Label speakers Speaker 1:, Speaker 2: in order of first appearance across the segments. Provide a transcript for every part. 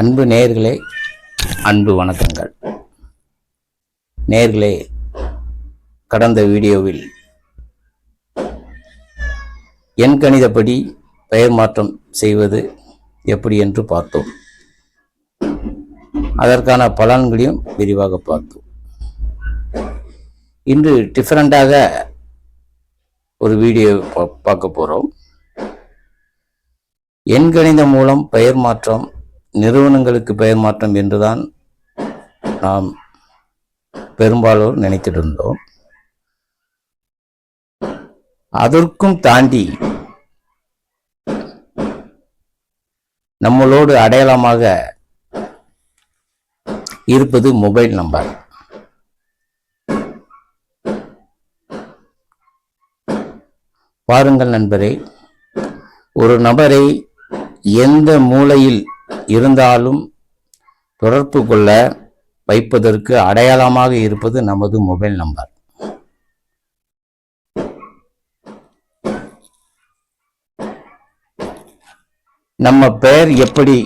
Speaker 1: அன்பு நேர்களே அன்பு வணக்கங்கள். நேர்களே கடந்த வீடியோவில் எண் கணிதப்படி பெயர் மாற்றம் செய்வது எப்படி என்று பார்த்தோம். அதற்கான பலன்களையும் விரிவாக பார்த்தோம். இன்று டிஃப்ரெண்டாக ஒரு வீடியோ பார்க்க போகிறோம் எண்கணிதம் மூலம் பெயர் மாற்றம் நிறுவனங்களுக்கு பெயர் மாற்றம் என்றுதான் நாம் பெரும்பாலோர் நினைத்திருந்தோம். இருந்தோம் அதற்கும் தாண்டி நம்மளோடு அடையாளமாக இருப்பது மொபைல் நம்பர். பாருங்கள் நண்பரே ஒரு நபரை எந்த மூலையில் இருந்தாலும் தொடர்பு கொள்ள வைப்பதற்கு அடையாளமாக இருப்பது நமது மொபைல் நம்பர். நம்ம பெயர் எப்படி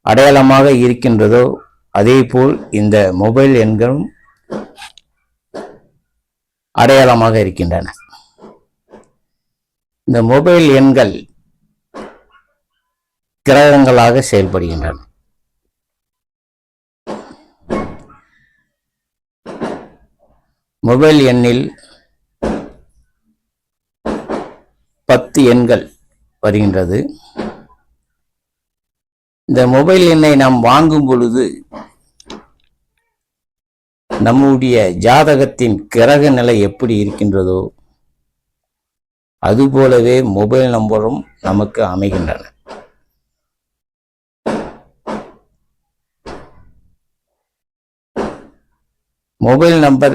Speaker 1: அடையாளமாக இருக்கின்றதோ அதேபோல் இந்த மொபைல் எண்களும் அடையாளமாக இருக்கின்றன. இந்த மொபைல் எண்கள் கிரகங்களாக செயல்படுகின்றன. மொபைல் எண்ணில் பத்து எண்கள் வருகின்றது. இந்த மொபைல் எண்ணை நாம் வாங்கும் பொழுது நம்முடைய ஜாதகத்தின் கிரக நிலை எப்படி இருக்கின்றதோ அதுபோலவே மொபைல் நம்பரும் நமக்கு அமைகின்றன. Mobile number.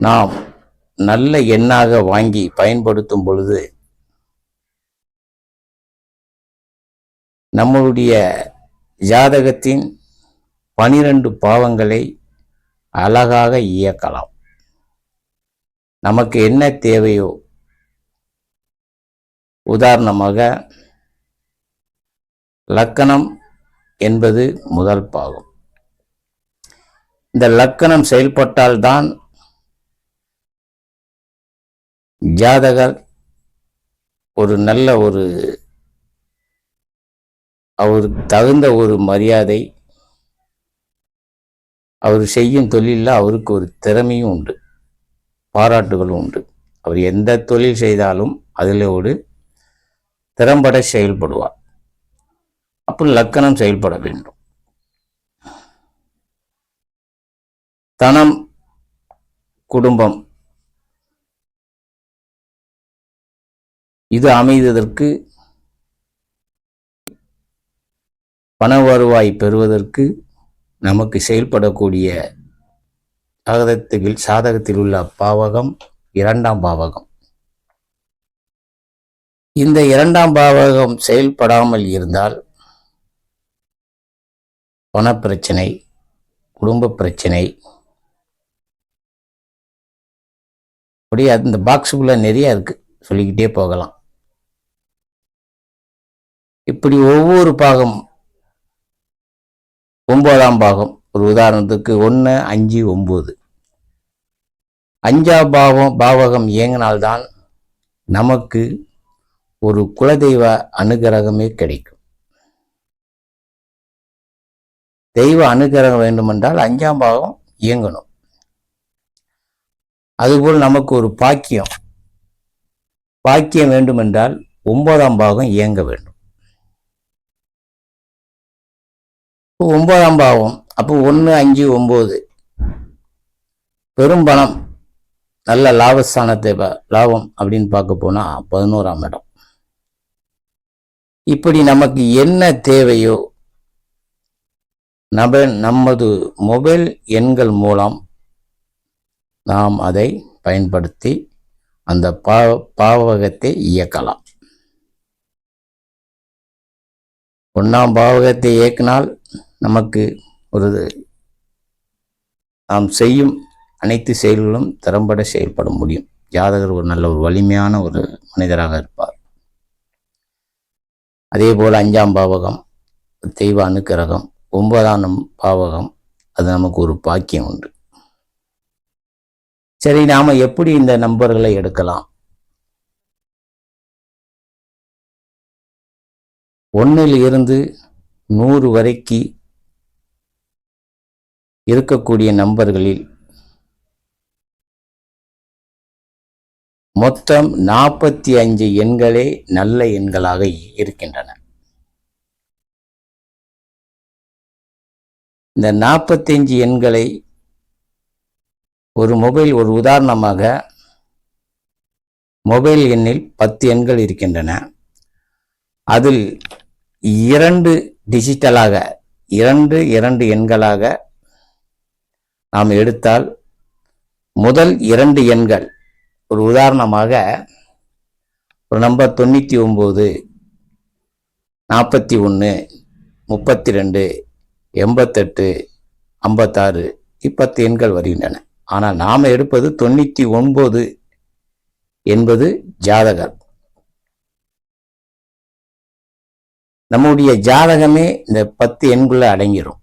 Speaker 1: நாம் நல்ல எண்ணாக வாங்கி பயன்படுத்தும் பொழுது நம்மளுடைய ஜாதகத்தின் பனிரெண்டு பாவங்களை அழகாக இயக்கலாம். நமக்கு என்ன தேவையோ உதாரணமாக லக்கணம் என்பது முதல் பாகம். இந்த லக்கணம் செயல்பட்டால்தான் ஜாதகர் ஒரு நல்ல ஒரு அவருக்கு தகுந்த ஒரு மரியாதை அவர் செய்யும் தொழிலில் அவருக்கு ஒரு திறமையும் உண்டு பாராட்டுகளும் உண்டு. அவர் எந்த தொழில் செய்தாலும் அதில் ஒரு திறம்பட செயல்படுவார். அப்போ லக்கணம் செயல்பட வேண்டும். தனம் குடும்பம். இது அமைவதற்கு பண வருவாய் பெறுவதற்கு நமக்கு செயல்படக்கூடிய சாதகத்தில் சாதகத்தில் உள்ள பாவகம் இரண்டாம் பாவகம். இந்த இரண்டாம் பாவகம் செயல்படாமல் இருந்தால் பணப்பிரச்சனை குடும்ப பிரச்சனை. அப்படியே அந்த பாக்ஸுக்குள்ள நிறைய இருக்கு. சொல்லிக்கிட்டே போகலாம். இப்படி ஒவ்வொரு பாகம் ஒன்பதாம் பாகம். ஒரு உதாரணத்துக்கு ஒன்று அஞ்சு ஒம்பது. அஞ்சாம் பாவம் பாவகம் இயங்கினால்தான் நமக்கு ஒரு குலதெய்வ அனுகிரகமே கிடைக்கும். தெய்வ அனுகிரகம் வேண்டுமென்றால் அஞ்சாம் பாகம் இயங்கணும். அதுபோல் நமக்கு ஒரு பாக்கியம். பாக்கியம் வேண்டுமென்றால் ஒன்பதாம் பாகம் இயங்க வேண்டும். ஒன்பதாம் பாவம் அப்போ ஒன்று அஞ்சு ஒம்பது பெரும் பணம் நல்ல லாபஸ்தானத்தை லாபம் அப்படின்னு பார்க்க போனால் பதினோராம் இடம். இப்படி நமக்கு என்ன தேவையோ நப நமது மொபைல் எண்கள் மூலம் நாம் அதை பயன்படுத்தி அந்த பா பாவகத்தை இயக்கலாம். ஒன்றாம் பாவகத்தை இயக்கினால் நமக்கு ஒரு நாம் செய்யும் அனைத்து செயல்களும் திறம்பட செயல்பட முடியும். ஜாதகர் ஒரு நல்ல ஒரு வலிமையான ஒரு மனிதராக இருப்பார். அதே போல் அஞ்சாம் பாவகம் தெய்வ அனுக்கிரகம் ஒன்பதாம் நம் பாவகம் அது நமக்கு ஒரு பாக்கியம் உண்டு. சரி நாம எப்படி இந்த நம்பர்களை எடுக்கலாம்? ஒன்னில் இருந்து நூறு வரைக்கு இருக்கக்கூடிய நம்பர்களில் மொத்தம் நாற்பத்தி அஞ்சு எண்களே நல்ல எண்களாக இருக்கின்றன. இந்த நாற்பத்தஞ்சு எண்களை ஒரு மொபைல் ஒரு உதாரணமாக மொபைல் எண்ணில் பத்து எண்கள் இருக்கின்றன. அதில் இரண்டு டிஜிட்டலாக இரண்டு இரண்டு எண்களாக நாம் எடுத்தால் முதல் இரண்டு எண்கள் ஒரு உதாரணமாக ஒரு நம்பர் தொண்ணூற்றி ஒம்பது நாற்பத்தி ஒன்று முப்பத்தி ரெண்டு எண்பத்தெட்டு ஐம்பத்தாறு இப்பத்து எண்கள் வருகின்றன. ஆனால் நாம் எடுப்பது தொண்ணூற்றி ஒன்பது என்பது ஜாதகர் நம்முடைய ஜாதகமே இந்த பத்து எண்குள்ள அடங்கிரும்.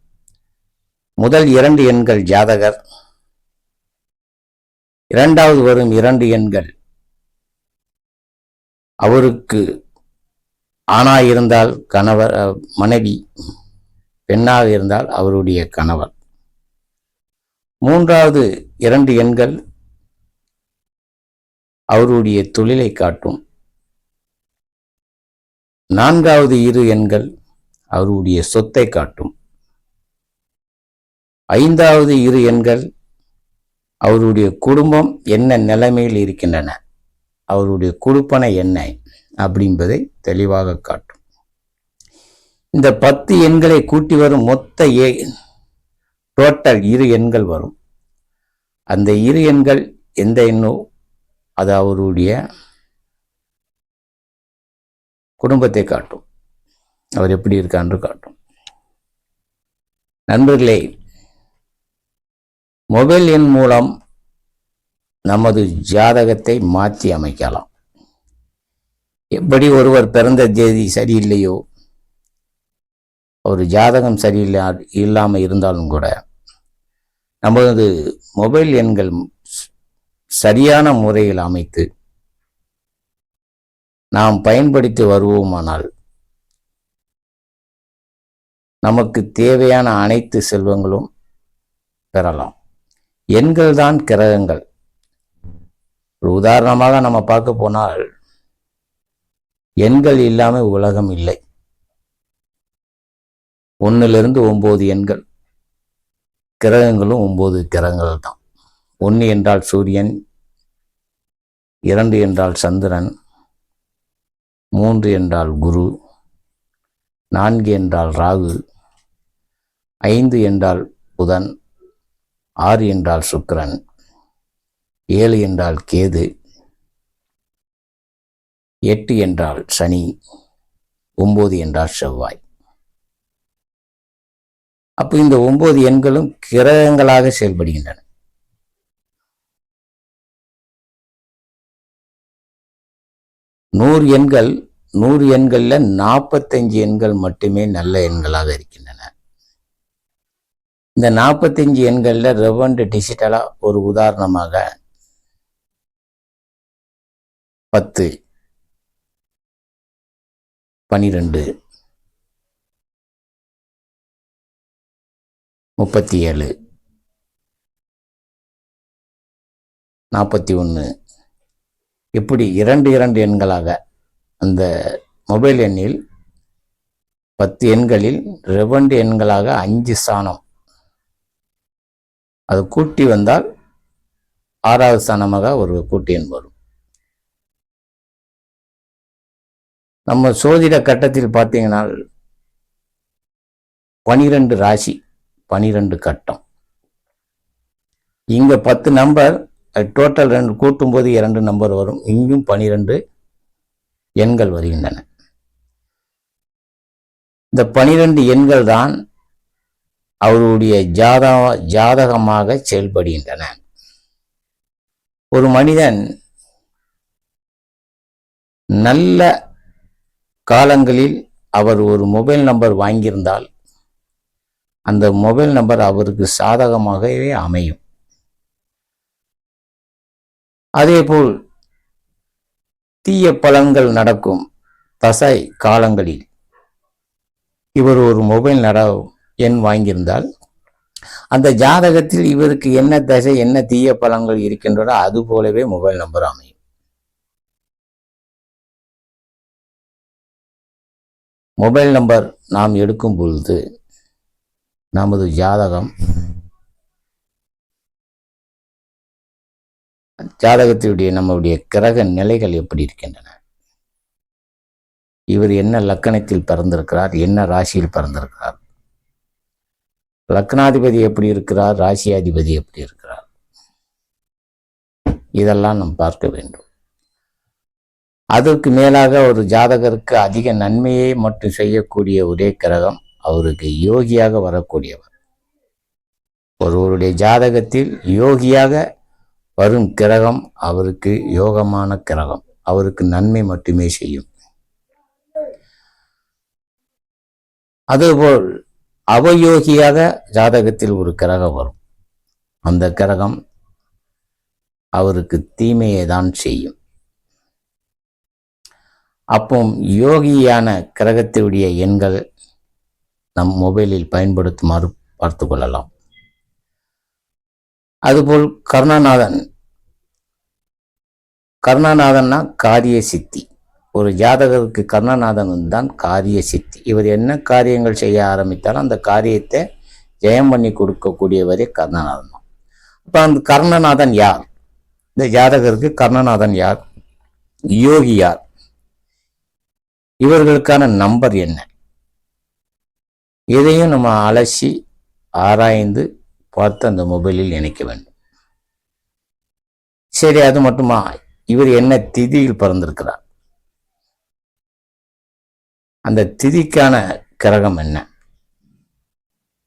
Speaker 1: முதல் இரண்டு எண்கள் ஜாதகர். இரண்டாவது வரும் இரண்டு எண்கள் அவருக்கு ஆணாக இருந்தால் கணவர் மனைவி பெண்ணாக இருந்தால் அவருடைய கணவர் மூன்றாவது இரண்டு எண்கள் அவருடைய தொழிலை காட்டும். நான்காவது இரு எண்கள் அவருடைய சொத்தை காட்டும். ஐந்தாவது இரு எண்கள் அவருடைய குடும்பம் என்ன நிலைமையில் இருக்கின்றன அவருடைய குடுப்பனை என்ன அப்படின்பதை தெளிவாக காட்டும். இந்த பத்து எண்களை கூட்டி வரும் மொத்த ஏ டோட்டல் இரு எண்கள் வரும். அந்த இரு எண்கள் எந்த எண்ணோ அது அவருடைய குடும்பத்தை காட்டும். அவர் எப்படி இருக்கான்று காட்டும். நண்பர்களே மொபைல் எண் மூலம் நமது ஜாதகத்தை மாற்றி அமைக்கலாம். எப்படி ஒருவர் பிறந்த தேதி சரியில்லையோ ஒரு ஜாதகம் சரியில்லா இல்லாமல் இருந்தாலும் கூட நமது மொபைல் எண்கள் சரியான முறையில் அமைத்து நாம் பயன்படுத்தி வருவோமானால் நமக்கு தேவையான அனைத்து செல்வங்களும் பெறலாம். எண்கள் தான் கிரகங்கள். ஒரு உதாரணமாக நம்ம பார்க்க போனால் எண்கள் இல்லாமல் உலகம் இல்லை. ஒன்றுலேருந்து ஒம்பது எண்கள். கிரகங்களும் ஒம்பது கிரகங்கள் தான் ஒன்று என்றால் சூரியன் இரண்டு என்றால் சந்திரன் மூன்று என்றால் குரு நான்கு என்றால் ராகு ஐந்து என்றால் புதன் ஆறு என்றால் சுக்கிரன் ஏழு என்றால் கேது எட்டு என்றால் சனி ஒம்பது என்றால் செவ்வாய். அப்போ இந்த ஒன்பது எண்களும் கிரகங்களாக செயல்படுகின்றன. நூறு எண்கள் நூறு எண்களில் நாற்பத்தஞ்சு எண்கள் மட்டுமே நல்ல எண்களாக இருக்கின்றன. இந்த நாற்பத்தஞ்சு எண்கள்ல ரெவண்டு டிஜிட்டலா ஒரு உதாரணமாக பத்து பனிரெண்டு முப்பத்தி ஏழு நாற்பத்தி ஒன்று இப்படி இரண்டு இரண்டு எண்களாக அந்த மொபைல் எண்ணில் பத்து எண்களில் ரெவண்டு எண்களாக அஞ்சு ஸ்தானம் அது கூட்டி வந்தால் ஆறாவது ஸ்தானமாக ஒரு கூட்டு எண் வரும். நம்ம சோதிட கட்டத்தில் பார்த்தீங்கன்னா பனிரெண்டு ராசி பனிரெண்டு கட்டம். இங்க பத்து நம்பர் டோட்டல் ரெண்டு கூட்டும்போது இரண்டு நம்பர் வரும். இங்கும் பனிரெண்டு எண்கள் வருகின்றன. இந்த பனிரெண்டு எண்கள் தான் அவருடைய ஜாதா ஜாதகமாக செயல்படுகின்றன. ஒரு மனிதன் நல்ல காலங்களில் அவர் ஒரு மொபைல் நம்பர் வாங்கியிருந்தால் அந்த மொபைல் நம்பர் அவருக்கு சாதகமாகவே அமையும். அதேபோல் தீய பலன்கள் நடக்கும் தசை காலங்களில் இவர் ஒரு மொபைல் நட எண் வாங்கியிருந்தால் அந்த ஜாதகத்தில் இவருக்கு என்ன தசை என்ன தீய பலன்கள் இருக்கின்றன அது போலவே மொபைல் நம்பர் அமையும். மொபைல் நம்பர் நாம் எடுக்கும் பொழுது நமது ஜாதகம். ஜாதகத்தினுடைய நம்முடைய கிரக நிலைகள் எப்படி இருக்கின்றன? இவர் என்ன லக்கணத்தில் பிறந்திருக்கிறார்? என்ன ராசியில் பிறந்திருக்கிறார்? லக்னாதிபதி எப்படி இருக்கிறார்? ராசியாதிபதி எப்படி இருக்கிறார்? இதெல்லாம் நாம் பார்க்க வேண்டும். அதற்கு மேலாக ஒரு ஜாதகருக்கு அதிக நன்மையை மட்டும் செய்யக்கூடிய ஒரே கிரகம் அவருக்கு யோகியாக வரக்கூடியவர். ஒருவருடைய ஜாதகத்தில் யோகியாக வரும் கிரகம் அவருக்கு யோகமான கிரகம். அவருக்கு நன்மை மட்டுமே செய்யும். அதுபோல் அவயோகியாக ஜாதகத்தில் ஒரு கிரகம் வரும். அந்த கிரகம் அவருக்கு தீமையை தான் செய்யும். அப்போ யோகியான கிரகத்தினுடைய எண்கள் நம் மொபைலில் பயன்படுத்துமாறு பார்த்து கொள்ளலாம். அதுபோல் கருணாநாதன் கருணாநாதன்னா காரிய சித்தி. ஒரு ஜாதகருக்கு கருணாநாதன் தான் காரிய சித்தி. இவர் என்ன காரியங்கள் செய்ய ஆரம்பித்தாலும் அந்த காரியத்தை ஜெயம் பண்ணி கொடுக்கக்கூடியவரே கருணாநாதன். தான் அப்போ அந்த கர்ணநாதன் யார்? இந்த ஜாதகருக்கு கர்ணநாதன் யார்? யோகி யார்? இவர்களுக்கான நம்பர் என்ன? இதையும் நம்ம அலசி ஆராய்ந்து பார்த்து அந்த மொபைலில் இணைக்க வேண்டும். சரி அது மட்டுமா? இவர் என்ன திதியில் பிறந்திருக்கிறார்? அந்த திதிக்கான கிரகம் என்ன?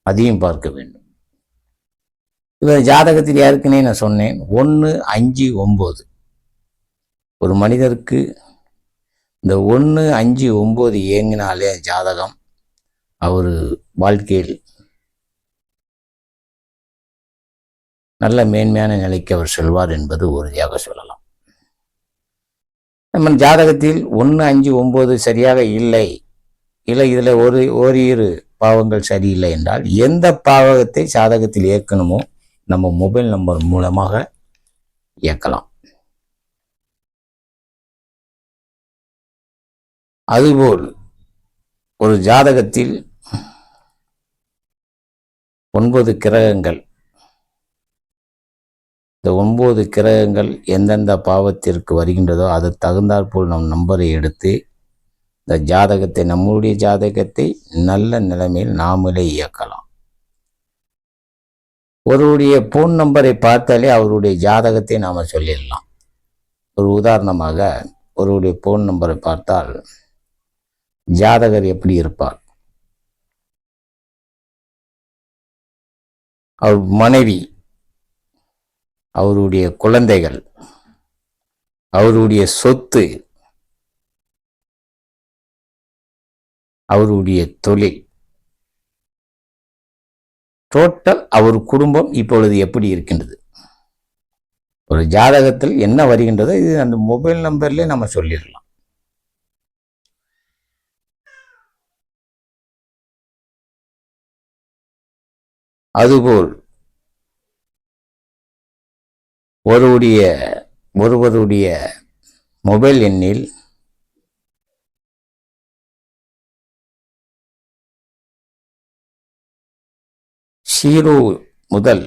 Speaker 1: அதையும் பார்க்க வேண்டும். இவர் ஜாதகத்தில் யாருக்குன்னே நான் சொன்னேன். ஒன்று அஞ்சு ஒம்பது. ஒரு மனிதருக்கு இந்த ஒன்று அஞ்சு ஒம்பது இயங்கினாலே ஜாதகம் அவர் வாழ்க்கையில் நல்ல மேன்மையான நிலைக்கு அவர் செல்வார் என்பது உறுதியாக சொல்லலாம். நம்ம ஜாதகத்தில் ஒன்று அஞ்சு ஒம்பது சரியாக இல்லை. இல்லை இதில் ஒரு ஓரிரு பாவங்கள் சரியில்லை என்றால் எந்த பாவகத்தை ஜாதகத்தில் இயக்கணுமோ நம்ம மொபைல் நம்பர் மூலமாக இயக்கலாம் அதுபோல் ஒரு ஜாதகத்தில் ஒன்பது கிரகங்கள். இந்த ஒன்பது கிரகங்கள் எந்தெந்த பாவத்திற்கு வருகின்றதோ அது தகுந்தாற்போல் நம் நம்பரை எடுத்து இந்த ஜாதகத்தை நம்முடைய ஜாதகத்தை நல்ல நிலைமையில் நாமளே இயக்கலாம். ஒருவருடைய ஃபோன் நம்பரை பார்த்தாலே அவருடைய ஜாதகத்தை நாம் சொல்லிடலாம். ஒரு உதாரணமாக ஒருவருடைய ஃபோன் நம்பரை பார்த்தால் ஜாதகர் எப்படி இருப்பார்? அவர் மனைவி அவருடைய குழந்தைகள் அவருடைய சொத்து அவருடைய தொழில். டோட்டல் அவர் குடும்பம் இப்பொழுது எப்படி இருக்கின்றது? ஒரு ஜாதகத்தில் என்ன வருகின்றதோ இது அந்த மொபைல் நம்பர்லேயே நம்ம சொல்லிடலாம். அதுபோல் ஒருவருடைய ஒருவருடைய மொபைல் எண்ணில் ஜீரோ முதல்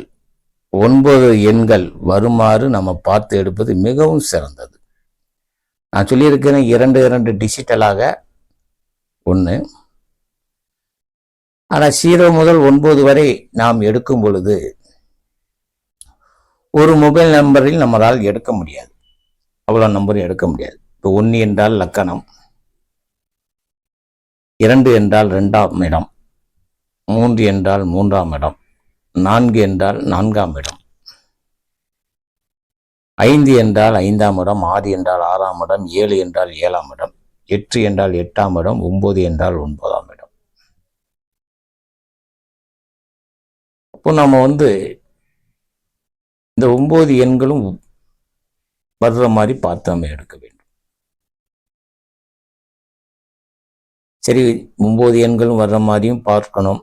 Speaker 1: ஒன்பது எண்கள் வருமாறு நம்ம பார்த்து எடுப்பது மிகவும் சிறந்தது. நான் சொல்லியிருக்கிறேன் இரண்டு இரண்டு டிஜிட்டலாக ஒன்று ஆனால் ஜீரோ முதல் ஒன்பது வரை நாம் எடுக்கும் பொழுது ஒரு மொபைல் நம்பரில் நம்மளால் எடுக்க முடியாது. அவ்வளோ நம்பரும் எடுக்க முடியாது. இப்போ ஒன்று என்றால் லக்கணம் இரண்டு என்றால் ரெண்டாம் இடம் மூன்று என்றால் மூன்றாம் இடம் நான்கு என்றால் நான்காம் இடம் ஐந்து என்றால் ஐந்தாம் இடம் ஆறு என்றால் ஆறாம் இடம் ஏழு என்றால் ஏழாம் இடம் எட்டு என்றால் எட்டாம் இடம் ஒன்பது என்றால் ஒன்பதாம் இப்போ நம்ம வந்து இந்த ஒம்பது எண்களும் வர்ற மாதிரி பார்த்து நம்ம எடுக்க வேண்டும். சரி ஒம்பது எண்களும் வர்ற மாதிரியும் பார்க்கணும்.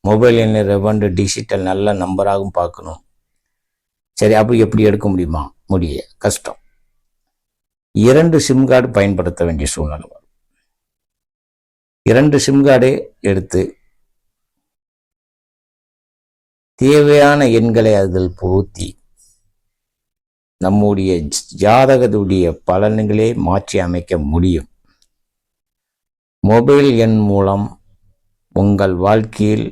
Speaker 1: மொபைல் எண்ணில் ரெவண்டு டிஜிட்டல் நல்ல நம்பராகவும் பார்க்கணும். சரி அப்படி எப்படி எடுக்க முடியுமா? முடிய கஷ்டம். இரண்டு சிம் கார்டு பயன்படுத்த வேண்டிய சூழ்நிலை வரும். இரண்டு சிம் கார்டே எடுத்து தேவையான எண்களை அதில் புகுத்தி நம்முடைய ஜாதகத்துடைய பலன்களே மாற்றி அமைக்க முடியும். மொபைல் எண் மூலம் உங்கள் வாழ்க்கையில்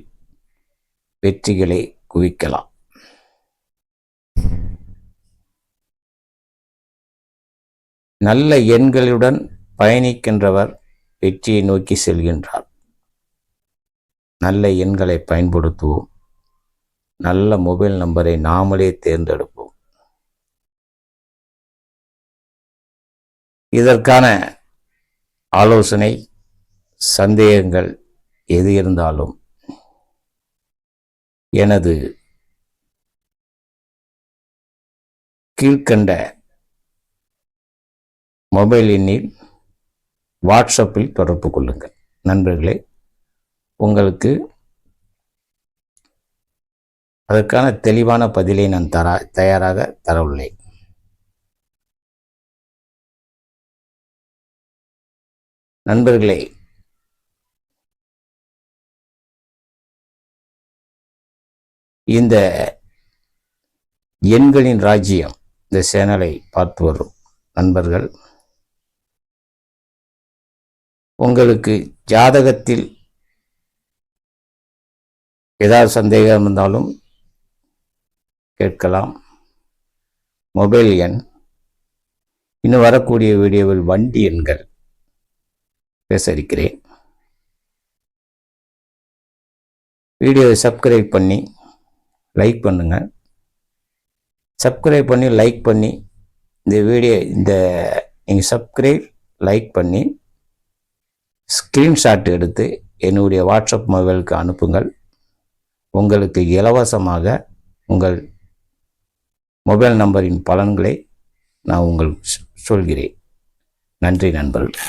Speaker 1: வெற்றிகளை குவிக்கலாம். நல்ல எண்களுடன் பயணிக்கின்றவர் வெற்றியை நோக்கி செல்கின்றார். நல்ல எண்களை பயன்படுத்துவோம். நல்ல மொபைல் நம்பரை நாமளே தேர்ந்தெடுப்போம். இதற்கான ஆலோசனை சந்தேகங்கள் எது இருந்தாலும் எனது கீழ்கண்ட மொபைல் எண்ணில் வாட்ஸ்அப்பில் தொடர்பு கொள்ளுங்கள். நண்பர்களே உங்களுக்கு அதற்கான தெளிவான பதிலை நான் தரா தயாராக தரவுள்ளேன். நண்பர்களே இந்த எண்களின் ராஜ்யம் இந்த சேனலை பார்த்து வரும் நண்பர்கள் உங்களுக்கு ஜாதகத்தில் ஏதாவது சந்தேகம் இருந்தாலும் கேட்கலாம். மொபைல் எண். இன்னும் வரக்கூடிய வீடியோவில் வண்டி எண்கள். பேச இருக்கிறேன். வீடியோவை சப்ஸ்கிரைப் பண்ணி லைக் பண்ணுங்கள் சப்ஸ்கிரைப் பண்ணி லைக் பண்ணி இந்த வீடியோ இந்த நீங்கள் சப்ஸ்கிரைப் லைக் பண்ணி ஸ்க்ரீன்ஷாட் எடுத்து என்னுடைய வாட்ஸ்அப் மொபைலுக்கு அனுப்புங்கள். உங்களுக்கு இலவசமாக உங்கள் மொபைல் நம்பரின் பலன்களை நான் உங்களுக்கு சொல்கிறேன். நன்றி நண்பர்கள்.